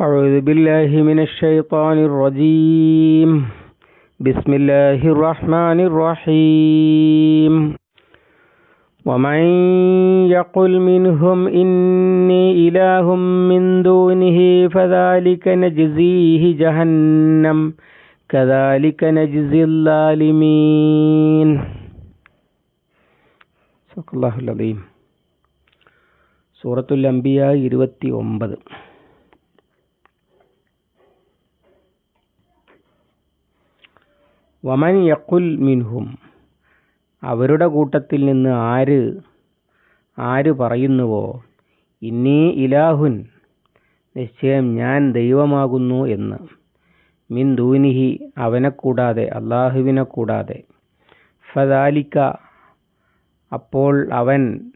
أعوذ بالله من الشيطان الرجيم بسم الله الرحمن الرحيم ومن يقل منهم إني إله من دونه فذلك نجزيه جهنم كذلك نجزي الظالمين صدق الله العظيم സൂറത്തുൽ അംബിയ ഇരുപത്തി ഒമ്പത് വമൻ യക്കുൽ മിൻഹും. അവരുടെ കൂട്ടത്തിൽ നിന്ന് ആര് ആര് പറയുന്നുവോ? ഇന്നീ ഇലാഹുൻ. നിശ്ചയം ഞാൻ ദൈവമാകുന്നു എന്ന്. മിൻ ദൂനിഹി അവനെ കൂടാതെ അള്ളാഹുവിനെ കൂടാതെ. ഫദാലിക്ക അപ്പോൾ അവൻ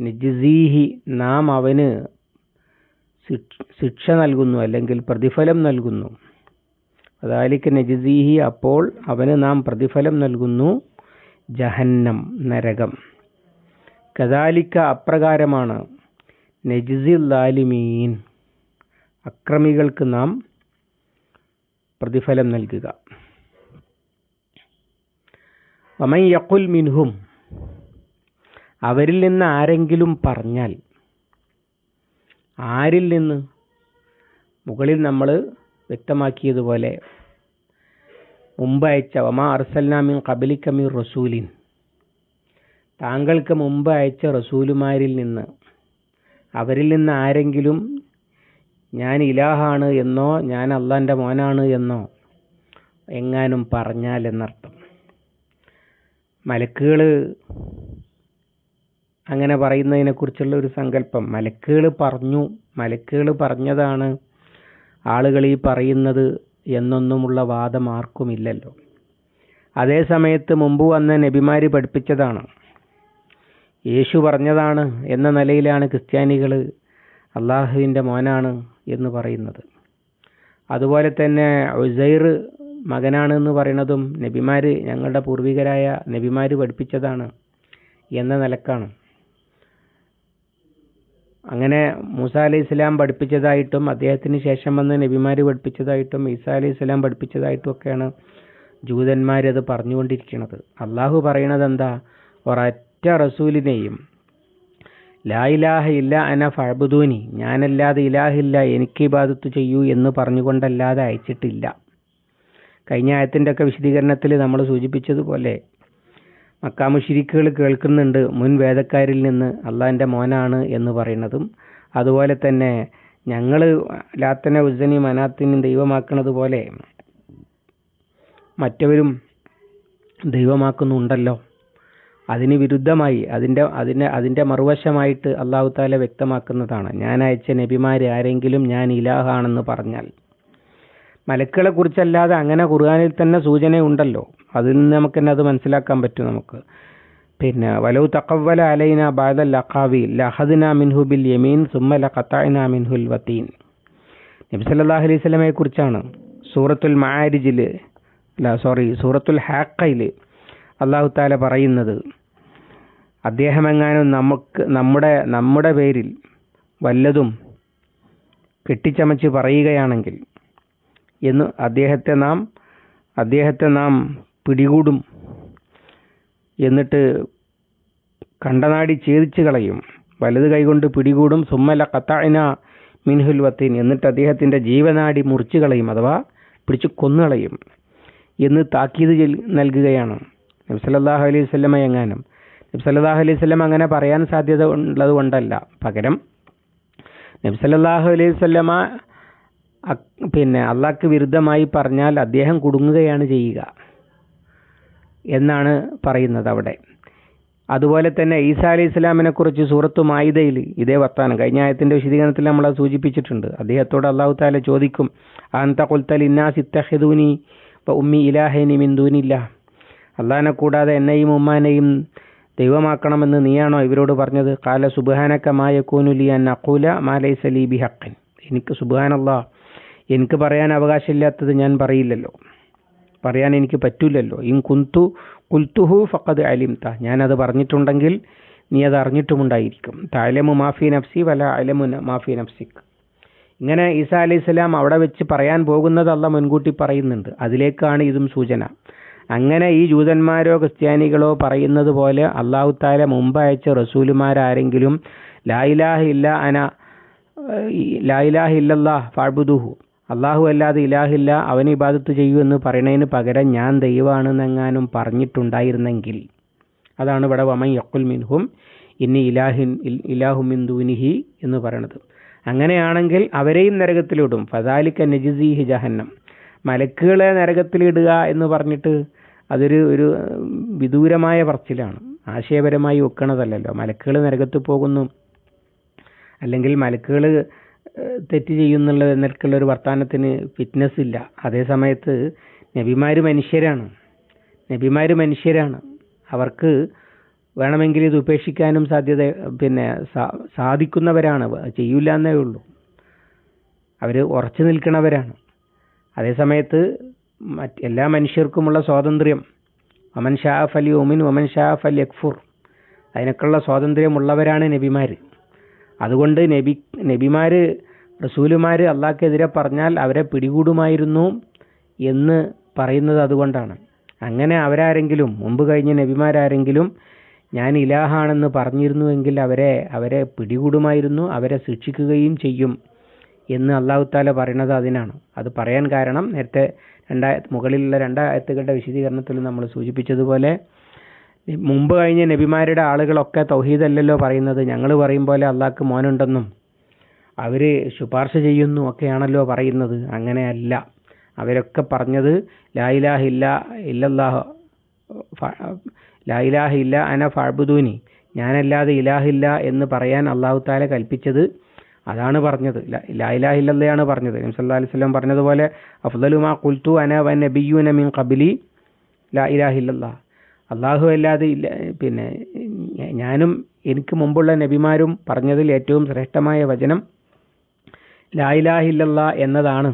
നിജീഹി നാം അവന് ശിക്ഷ നൽകുന്നു അല്ലെങ്കിൽ പ്രതിഫലം നൽകുന്നു. അതാലിക്ക് നജിസീഹി അപ്പോൾ അവന് നാം പ്രതിഫലം നൽകുന്നു. ജഹന്നം നരകം. കദാലിക്ക അപ്രകാരമാണ്. നജിസി ലാലിമീൻ അക്രമികൾക്ക് നാം പ്രതിഫലം നൽകുക. വമൻ യക്കുൽ മിൻഹും. അവരിൽ നിന്ന് ആരെങ്കിലും പറഞ്ഞാൽ ആരിൽ നിന്ന്? മുകളിൽ നമ്മൾ വ്യക്തമാക്കിയതുപോലെ മുമ്പ് അയച്ച ഒമാ അർസൽനാമിൻ കബലിക്കമീർ റസൂലിൻ. താങ്കൾക്ക് മുമ്പ് അയച്ച റസൂലുമാരിൽ നിന്ന് അവരിൽ നിന്ന് ആരെങ്കിലും ഞാൻ ഇലാഹാണ് എന്നോ ഞാൻ അള്ളാന്റെ മോനാണ് എന്നോ എങ്ങാനും പറഞ്ഞാൽ എന്നർത്ഥം. മലക്കുകൾ അങ്ങനെ പറയുന്നതിനെക്കുറിച്ചുള്ള ഒരു സങ്കല്പം. മലക്കുകൾ പറഞ്ഞു മലക്കുകൾ പറഞ്ഞതാണ് ആളുകൾ ഈ പറയുന്നത് എന്നൊന്നുമുള്ള വാദം ആർക്കുമില്ലല്ലോ അതേ സമയത്ത് മുമ്പ് വന്ന നബിമാര് പഠിപ്പിച്ചതാണ്. യേശു പറഞ്ഞതാണ് എന്ന നിലയിലാണ് ക്രിസ്ത്യാനികൾ അള്ളാഹുവിന്റെ മോനാണ് എന്ന് പറയുന്നത്. അതുപോലെ തന്നെ ഉസൈർ മകനാണ് എന്ന് പറയുന്നതും നബിമാര് ഞങ്ങളുടെ പൂർവികരായ നബിമാര് പഠിപ്പിച്ചതാണ് എന്ന നിലക്കാണ്. അങ്ങനെ മൂസ അലൈഹി ഇസ്ലാം പഠിപ്പിച്ചതായിട്ടും അദ്ദേഹത്തിന് ശേഷം വന്ന് നബിമാർ പഠിപ്പിച്ചതായിട്ടും ഈസ അലൈഹി ഇസ്ലാം പഠിപ്പിച്ചതായിട്ടും ഒക്കെയാണ് ജൂതന്മാരത് പറഞ്ഞുകൊണ്ടിരിക്കുന്നത്. അള്ളാഹു പറയണത് എന്താ ഒരൊറ്റ റസൂലിനെയും ലാ ഇലാഹ ഇല്ല അന ഫഅബുദൂനി ഞാനല്ലാതെ ഇലാഹില്ല എനിക്ക് ഇബാദത്ത് ചെയ്യൂ എന്ന് പറഞ്ഞുകൊണ്ടല്ലാതെ അയച്ചിട്ടില്ല. കഴിഞ്ഞ ആയത്തിന്റെ ഒക്കെ വിശദീകരണത്തിൽ നമ്മൾ സൂചിപ്പിച്ചതുപോലെ മക്കാമുഷിരിക്കുകൾ കേൾക്കുന്നുണ്ട്. മുൻ വേദക്കാരിൽ നിന്ന് അള്ളാഹിന്റെ മോനാണ് എന്ന് പറയുന്നതും അതുപോലെ തന്നെ ഞങ്ങൾ ലാത്തനെ ഉജ്ജനി മനാത്തിനും ദൈവമാക്കുന്നത് പോലെ മറ്റവരും ദൈവമാക്കുന്നുണ്ടല്ലോ. അതിന് വിരുദ്ധമായി അതിന്റെ അതിന്റെ അതിന്റെ മറുവശമായിട്ട് അള്ളാഹു താല വ്യക്തമാക്കുന്നതാണ്. ഞാൻ അയച്ച നബിമാർ ആരെങ്കിലും ഞാൻ ഇലാഹാണെന്ന് പറഞ്ഞാൽ മലക്കുകളെ കുറിച്ചല്ലാതെ അങ്ങനെ ഖുർആാനിൽ തന്നെ സൂചനയുണ്ടല്ലോ. അതിൽ നിന്ന് നമുക്ക് തന്നെ അത് മനസ്സിലാക്കാൻ പറ്റും നമുക്ക്. പിന്നെ വലവ് തക്കവല അലൈന ബാദൽ ലഖാവി ലഹദ്ന മിൻഹു ബിൽ യമീൻ സുമ്മ ലഖത്തഅന മിൻഹുൽ വത്തീൻ നബി അലൈഹി സ്വലമയെ കുറിച്ചാണ് സൂറത്തുൽ മാരിജിൽ അല്ല സോറി സൂറത്തുൽ ഹാക്കയിൽ അള്ളാഹു താല പറയുന്നത്. അദ്ദേഹം എങ്ങാനും നമുക്ക് നമ്മുടെ നമ്മുടെ പേരിൽ വല്ലതും കെട്ടിച്ചമച്ച് പറയുകയാണെങ്കിൽ എന്ന് അദ്ദേഹത്തെ നാം അദ്ദേഹത്തെ നാം പിടികൂടും എന്നിട്ട് കണ്ടനാടി ഛേദിച്ചു കളയും. വലത് കൈകൊണ്ട് പിടികൂടും. സുമ്മല കത്തായന മിൻഹുൽ വത്തീൻ. എന്നിട്ട് അദ്ദേഹത്തിന്റെ ജീവനാടി മുറിച്ചു കളയും അഥവാ പിടിച്ചു കൊന്നുകളയും എന്ന് താക്കീത് നൽകുകയാണ്. നബ്സല്ലാഹു അലൈഹി സ്വല്ലമ എങ്ങാനും. നബ്സല്ലാഹു അലൈഹി സ്വല്ലം അങ്ങനെ പറയാൻ സാധ്യത ഉള്ളത് കൊണ്ടല്ല. പകരം നബ്സല്ലാഹു അലൈഹി സ്വല്ലമ പിന്നെ അള്ളാഹ്ക്ക് വിരുദ്ധമായി പറഞ്ഞാൽ അദ്ദേഹം കുടുങ്ങുകയാണ് ചെയ്യുക എന്നാണ് പറയുന്നത് അവിടെ. അതുപോലെ തന്നെ ഈസാ അലി ഇസ്ലാമിനെ കുറിച്ച് സൂറത്തു മായിദയിൽ ഇതേ വർത്താനം കഴിഞ്ഞ ആയത്തിന്റെ വിശദീകരണത്തിൽ നമ്മൾ അത് സൂചിപ്പിച്ചിട്ടുണ്ട്. അദ്ദേഹത്തോട് അള്ളാഹു താല ചോദിക്കും അന്ത കൊൽത്തൽ ഇന്നാസ് ഇത്തഹിദൂനി ഉമ്മി ഇലാഹേനി മിന്ദൂനില്ല അള്ളാഹിനെ കൂടാതെ എന്നെയും ഉമ്മാനെയും ദൈവമാക്കണമെന്ന് നീയാണോ ഇവരോട് പറഞ്ഞത്? കാല സുബാനക്കമായ മായക്കൂനുലി അൻ അക്കൂല മാലൈ സലീബി ഹക്കൻ എനിക്ക് സുബാനല്ലാ എനിക്ക് പറയാൻ അവകാശമില്ലാത്തത് ഞാൻ പറയില്ലല്ലോ. പറയാൻ എനിക്ക് പറ്റില്ലല്ലോ ഇൻ കുന്തു കുൽത്തുഹു ഫക്കത് അലിംത. ഞാനത് പറഞ്ഞിട്ടുണ്ടെങ്കിൽ നീ അത് അറിഞ്ഞിട്ടുമുണ്ടായിരിക്കും. താലമു മാഫി നഫ്സി വല അലമു മാഫി നഫ്സിക്. ഇങ്ങനെ ഈസാ അലൈഹി സ്വലാം അവിടെ വെച്ച് പറയാൻ പോകുന്നത് അല്ല മുൻകൂട്ടി പറയുന്നുണ്ട്. അതിലേക്കാണ് ഇതും സൂചന. അങ്ങനെ ഈ ജൂതന്മാരോ ക്രിസ്ത്യാനികളോ പറയുന്നത് പോലെ അള്ളാഹു താല മുമ്പ് അയച്ച റസൂലുമാരാരെങ്കിലും ലായിലാഹ ഇല്ല അന ലായിലാഹ ഇല്ലല്ലാ ഫാബുദുഹു അള്ളാഹു അല്ലാതെ ഇലാഹില്ല അവന് ഇബാദത്ത് ചെയ്യൂ എന്ന് പറയുന്നതിന് പകരം ഞാൻ ദൈവമാണെന്നെങ്ങാനും പറഞ്ഞിട്ടുണ്ടായിരുന്നെങ്കിൽ. അതാണ് ഇവിടെ വമൻ യക്കുൽ മിൻഹും ഇനി ഇലാഹിൻ ഇലാഹു ദൂനിഹി എന്ന് പറയണത്. അങ്ങനെയാണെങ്കിൽ അവരെയും നരകത്തിലിടും. ഫദാലിക്ക നജിസീഹി ജഹന്നം. മലക്കുകളെ നരകത്തിലിടുക എന്ന് പറഞ്ഞിട്ട് അതൊരു ഒരു വിദൂരമായ പറച്ചിലാണ്. ആശയപരമായി ഒക്കണതല്ലല്ലോ. മലക്കുകൾ നരകത്ത് പോകുന്നു. അല്ലെങ്കിൽ മലക്കുകൾ തെറ്റ് ചെയ്യുന്നുള്ള നിലക്കുള്ള ഒരു വർത്തമാനത്തിന് ഫിറ്റ്നസ് ഇല്ല. അതേ സമയത്ത് നബിമാർ മനുഷ്യരാണ്. നബിമാർ മനുഷ്യരാണ്. അവർക്ക് വേണമെങ്കിൽ ഇത് ഉപേക്ഷിക്കാനും സാധ്യത പിന്നെ സാധിക്കുന്നവരാണ്. ചെയ്യൂല എന്നേ ഉള്ളൂ. അവർ ഉറച്ചു നിൽക്കുന്നവരാണ് അതേസമയത്ത് മറ്റ് എല്ലാ മനുഷ്യർക്കുമുള്ള സ്വാതന്ത്ര്യം ഒമൻ ഷാ ഫലി ഒമിൻ ഒമൻ ഷാ ഫൽ യക്ഫുർ അതിനൊക്കെയുള്ള സ്വാതന്ത്ര്യമുള്ളവരാണ് നബിമാർ അതുകൊണ്ട് നബി നബിമാർ റസൂലുമാർ അള്ളാഹ്ക്കെതിരെ പറഞ്ഞാൽ അവരെ പിടികൂടുമായിരുന്നു എന്ന് പറയുന്നത് അതുകൊണ്ടാണ്. അങ്ങനെ അവരാരെങ്കിലും മുമ്പ് കഴിഞ്ഞ നബിമാരാരെങ്കിലും ഞാൻ ഇലാഹാണെന്ന് പറഞ്ഞിരുന്നുവെങ്കിൽ അവരെ അവരെ പിടികൂടുമായിരുന്നു അവരെ ശിക്ഷിക്കുകയും ചെയ്യും എന്ന് അള്ളാഹു താല പറയുന്നത് അതിനാണ്. അത് പറയാൻ കാരണം നേരത്തെ രണ്ടായ മുകളിലുള്ള രണ്ടായത്തുകളുടെ വിശദീകരണത്തിൽ നമ്മൾ സൂചിപ്പിച്ചതുപോലെ മുമ്പ് കഴിഞ്ഞ നബിമാരുടെ ആളുകളൊക്കെ തൗഹീദല്ലല്ലോ പറയുന്നത്. ഞങ്ങൾ പറയും പോലെ അള്ളാഹ്ക്ക് മോനുണ്ടെന്നും അവർ ശുപാർശ ചെയ്യുന്നു ഒക്കെയാണല്ലോ പറയുന്നത്. അങ്ങനെയല്ല. അവരൊക്കെ പറഞ്ഞത് ലായിലാഹില്ല ഇല്ലല്ലാഹ് ലായിലാഹ ഇല്ല അന ഫാബുദൂനി ഞാനല്ലാതെ ഇലാഹില്ല എന്ന് പറയാൻ അള്ളാഹു താല കൽപ്പിച്ചത് അതാണ് പറഞ്ഞത്. ലായിലാഹില്ലയാണ് പറഞ്ഞത്. നബി സല്ലാ അലൈഹി സ്വലം പറഞ്ഞതുപോലെ അഫ്ദലുമാ കുൽത്തു അന വ നബിയുന മിൻ കബിലി ലാ അള്ളാഹു അല്ലാതെ ഇല്ല. പിന്നെ ഞാനും എനിക്ക് മുമ്പുള്ള നബിമാരും പറഞ്ഞതിൽ ഏറ്റവും ശ്രേഷ്ഠമായ വചനം ലായിലാഹില്ല എന്നതാണ്.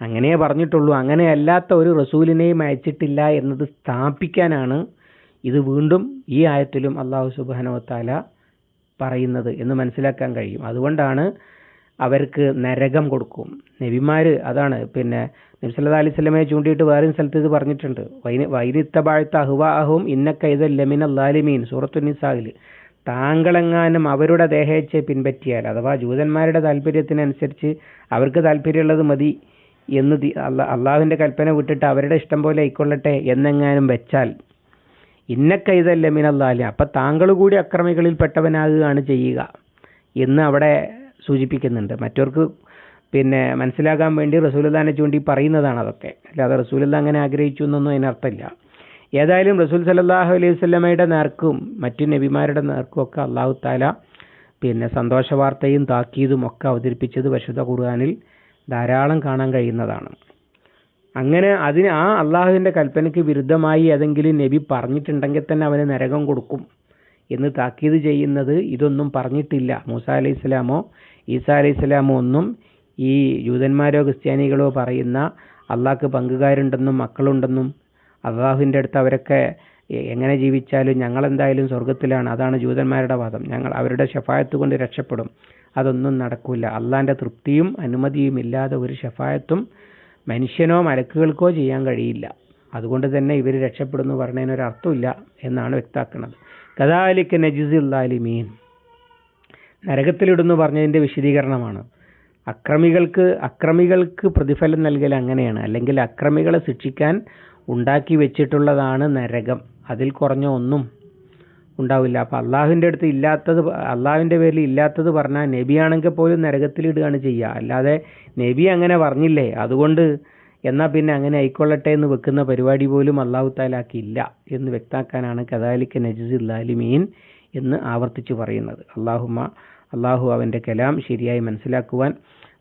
അങ്ങനെ പറഞ്ഞിട്ടുള്ളൂ. അങ്ങനെ അല്ലാത്ത ഒരു റസൂലിനെയും അയച്ചിട്ടില്ല എന്നത് സ്ഥാപിക്കാനാണ് ഇത് വീണ്ടും ഈ ആയത്തിലും അള്ളാഹു സുബാനോത്താല പറയുന്നത് എന്ന് മനസ്സിലാക്കാൻ കഴിയും. അതുകൊണ്ടാണ് അവർക്ക് നരകം കൊടുക്കും. നബിമാർ അതാണ്. പിന്നെ നബ്സല്ലാ അലൈഹി സ്വലമയെ ചൂണ്ടിയിട്ട് വേറെ സ്ഥലത്ത് ഇത് പറഞ്ഞിട്ടുണ്ട്. വൈന വൈനിത്തബാഴ്ത്ത അഹുവാഹും ഇന്നക്കൈത ലമിൻ അല്ലാലിമീൻ സൂറത്തുനിസാഹിൽ താങ്കളെങ്ങാനും അവരുടെ ദേഹേച്ഛയെ പിൻപറ്റിയാൽ അഥവാ ജൂതന്മാരുടെ താല്പര്യത്തിനനുസരിച്ച് അവർക്ക് താല്പര്യമുള്ളത് മതി എന്ന് അള്ളാഹുവിന്റെ കൽപ്പന വിട്ടിട്ട് അവരുടെ ഇഷ്ടം പോലെ ആയിക്കൊള്ളട്ടെ എന്നെങ്ങാനും വെച്ചാൽ ഇന്നക്കൈതല്ല മിനല്ലാലി അപ്പം താങ്കൾ കൂടി അക്രമികളിൽ പെട്ടവനാകുകയാണ് ചെയ്യുക. എന്ന് അവിടെ സൂചിപ്പിക്കുന്നുണ്ട്. മറ്റവർക്ക് പിന്നെ മനസ്സിലാക്കാൻ വേണ്ടി റസൂലുല്ലാനെ ചൂണ്ടി പറയുന്നതാണ് അതൊക്കെ. അല്ലാതെ റസൂലുള്ള അങ്ങനെ ആഗ്രഹിച്ചു എന്നൊന്നും അതിനർത്ഥമില്ല. ഏതായാലും റസൂൽ സല്ലാഹു അലൈഹി വല്ലമയുടെ നേർക്കും മറ്റു നബിമാരുടെ നേർക്കും ഒക്കെ അള്ളാഹു താല പിന്നെ സന്തോഷ വാർത്തയും താക്കീതും ഒക്കെ അവതരിപ്പിച്ചത് പരിശുദ്ധ ഖുർആാനിൽ ധാരാളം കാണാൻ കഴിയുന്നതാണ്. അങ്ങനെ അതിന് ആ അള്ളാഹുവിന്റെ കൽപ്പനയ്ക്ക് വിരുദ്ധമായി ഏതെങ്കിലും നബി പറഞ്ഞിട്ടുണ്ടെങ്കിൽ തന്നെ അവന് നരകം കൊടുക്കും എന്ന് താക്കീത് ചെയ്യുന്നത് ഇതൊന്നും പറഞ്ഞിട്ടില്ല. മൂസ അലൈഹി സ്വലാമോ ഈസ അലൈഹി സ്വലാമോ ഒന്നും ഈ ജൂതന്മാരോ ക്രിസ്ത്യാനികളോ പറയുന്ന അള്ളാഹ്ക്ക് പങ്കുകാരുണ്ടെന്നും മക്കളുണ്ടെന്നും അള്ളാഹുവിന്റെ അടുത്ത് അവരൊക്കെ എങ്ങനെ ജീവിച്ചാലും ഞങ്ങളെന്തായാലും സ്വർഗത്തിലാണ് അതാണ് ജൂതന്മാരുടെ വാദം. ഞങ്ങൾ അവരുടെ ഷഫായത്ത് കൊണ്ട് രക്ഷപ്പെടും. അതൊന്നും നടക്കില്ല അള്ളാന്റെ തൃപ്തിയും അനുമതിയും ഇല്ലാതെ ഒരു ഷഫായത്തും മനുഷ്യനോ മലക്കുകൾക്കോ ചെയ്യാൻ കഴിയില്ല. അതുകൊണ്ട് തന്നെ ഇവർ രക്ഷപ്പെടുന്നു പറഞ്ഞതിനൊരർത്ഥമില്ല എന്നാണ് വ്യക്താക്കുന്നത് കഥാലിക്ക് നജിസുല്ലാലിമീൻ നരകത്തിലിടുന്നു പറഞ്ഞതിന്റെ വിശദീകരണമാണ്. അക്രമികൾക്ക് അക്രമികൾക്ക് പ്രതിഫലം നൽകൽ അങ്ങനെയാണ്. അല്ലെങ്കിൽ അക്രമികളെ ശിക്ഷിക്കാൻ ഉണ്ടാക്കി വെച്ചിട്ടുള്ളതാണ് നരകം. അതിൽ കുറഞ്ഞ ഒന്നും ഉണ്ടാവില്ല. അപ്പോൾ അള്ളാഹുവിന്റെ അടുത്ത് ഇല്ലാത്തത് അള്ളാഹുവിന്റെ പേരിൽ ഇല്ലാത്തത് പറഞ്ഞാൽ നബിയാണെങ്കിൽ പോലും നരകത്തിലിടുകയാണ് ചെയ്യുക. അല്ലാതെ നബി അങ്ങനെ പറഞ്ഞില്ലേ? അതുകൊണ്ട് എന്നാൽ പിന്നെ അങ്ങനെ ആയിക്കൊള്ളട്ടെ എന്ന് വെക്കുന്ന പരിപാടി പോലും അള്ളാഹു താലാക്കിയില്ല എന്ന് വ്യക്താക്കാനാണ് നജീസ് നജിസുല്ലാലിമീൻ എന്ന് ആവർത്തിച്ച് പറയുന്നത്. അള്ളാഹുമ അള്ളാഹു അവൻ്റെ കലാം ശരിയായി മനസ്സിലാക്കുവാൻ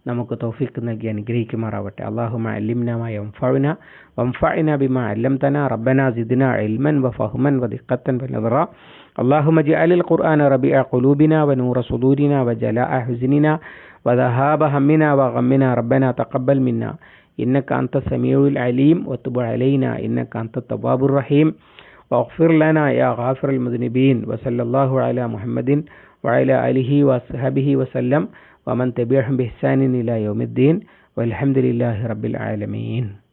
നമുക്ക് തൗഫീഖ് നൽകി അനുഗ്രഹിക്കുമാറാവട്ടെ അള്ളാഹുമ അല്ലിംന യംഫഅന വംഫഅന ബിമ അല്ലംതന റബ്ബന സിദ്ന ഇൽമൻ വഫഹ്മൻ വദിഖത്തൻ വനദറ اللهم اجعل القرآن ربيع قلوبنا ونور صدورنا وجلاء حزننا وذهاب همنا وغمنا ربنا تقبل منا إنك أنت السميع العليم وتب علينا إنك أنت التواب الرحيم واغفر لنا يا غافر المذنبين وصلى الله على محمد وعلى آله وصحبه وسلم ومن تبعهم بإحسان إلى يوم الدين والحمد لله رب العالمين.